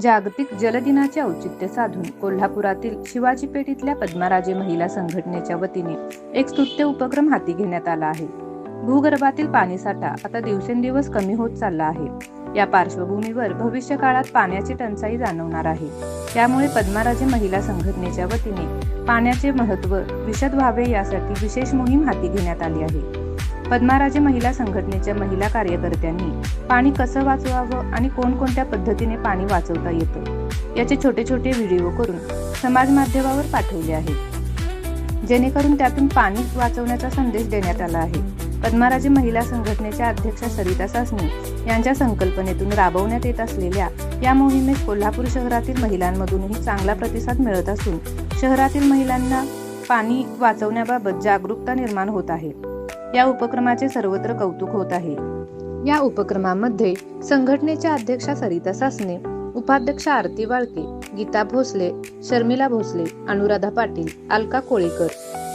जागतिक जलदिनाचे औचित्य साधून कोल्हापुरातील शिवाजी पेठ इथल्या पद्माराजे महिला संघटनेच्या वतीने एक स्तुत्य उपक्रम हाती घेण्यात आला आहे. भूगर्भातील पाणीसाठा आता दिवसेंदिवस कमी होत चालला आहे. या पार्श्वभूमीवर भविष्य काळात पाण्याची टंचाई जाणवणार आहे. त्यामुळे पद्माराजे महिला संघटनेच्या वतीने पाण्याचे महत्त्व विशद व्हावे यासाठी विशेष मोहीम हाती घेण्यात आली आहे. पद्माराजे महिला संघटनेच्या महिला कार्यकर्त्यांनी पाणी कसं वाचवावं आणि कोणकोणत्या पद्धतीने पाणी वाचवता येतं याचे छोटे छोटे व्हिडिओ करून समाज माध्यमावर पाठवले आहेत. जेणेकरून त्यातून पाणी वाचवण्याचा संदेश देण्यात आला आहे. पद्माराजे महिला संघटनेच्या अध्यक्षा सरिता सासने यांच्या संकल्पनेतून राबवण्यात येत असलेल्या या मोहिमेस कोल्हापूर शहरातील महिलांमधूनही चांगला प्रतिसाद मिळत असून शहरातील महिलांना पाणी वाचवण्याबाबत जागरूकता निर्माण होत आहे. या उपक्रमाचे सर्वत्र कौतुक होत आहे. या उपक्रमामध्ये संघटनेच्या अध्यक्षा सरिता सासने उपाध्यक्षा आरती वाळके गीता भोसले शर्मिला भोसले अनुराधा पाटील अलका कोळेकर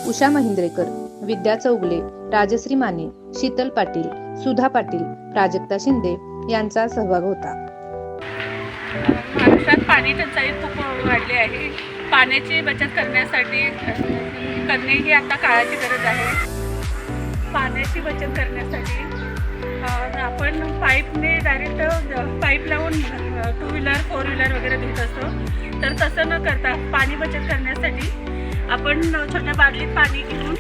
उषा महिंद्रेकर विद्या चौगले राजश्री माने शीतल पाटील सुधा पाटील प्राजक्ता शिंदे यांचा सहभाग होता. महाराष्ट्रात पाणी टंचाई खूप वाढली आहे. पाण्याची बचत करण्यासाठी करणे ही आता काळाची गरज आहे. पाण्याची बचत करण्यासाठी. आपण पाईपने डायरेक्ट पाईप लावून टू व्हीलर फोर व्हीलर वगैरे धुत असतो. तर तसं न करता पाणी बचत करण्यासाठी आपण छोट्या बादलीत पाणी घेऊन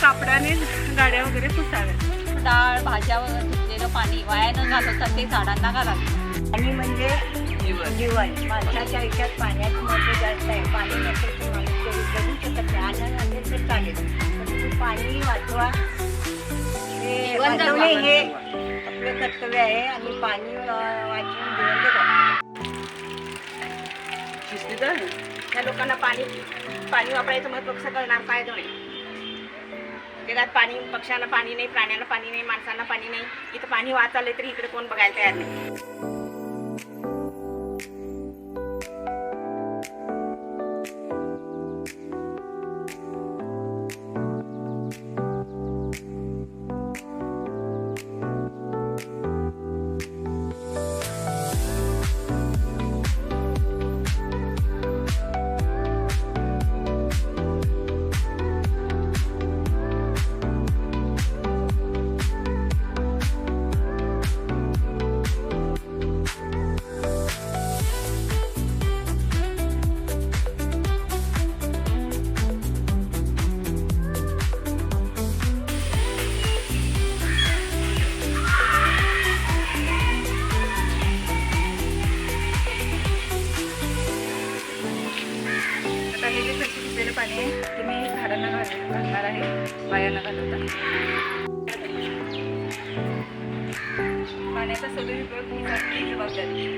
कापडाने गाड्या वगैरे पुसाव्या डाळ भाज्या वगैरे धुतलेलं पाणी वाया न घालवता ते झाडांना घालावे. पाणी म्हणजे जीवन माणसाच्या आयुष्यात पाण्याचं महत्त्व जास्त आहे. पाणी नसेल तर माणूस जगू शकत नाही. तर चालेल. पाणी वाचवा. हे. वाचवणे हे आपलं कर्तव्य आहे आणि पाणी वाचवून जीवन जगा त्या लोकांना पाणी पाणी वापरायचं महत्त्व कसं कळणार? काय नाही जगात पाणी पक्ष्यांना पाणी नाही प्राण्यांना पाणी नाही माणसांना पाणी नाही. इथं पाणी वाचायला तरी इकडे कोण बघायला तयार नाही. आहे हे जे स्वच्छ धुतलेलं पाणी आहे. ते मी झाडांना घाल घालणार आहे. बायांना घालवता. पाण्याचा सदुपयोग ही आपली जबाबदारी.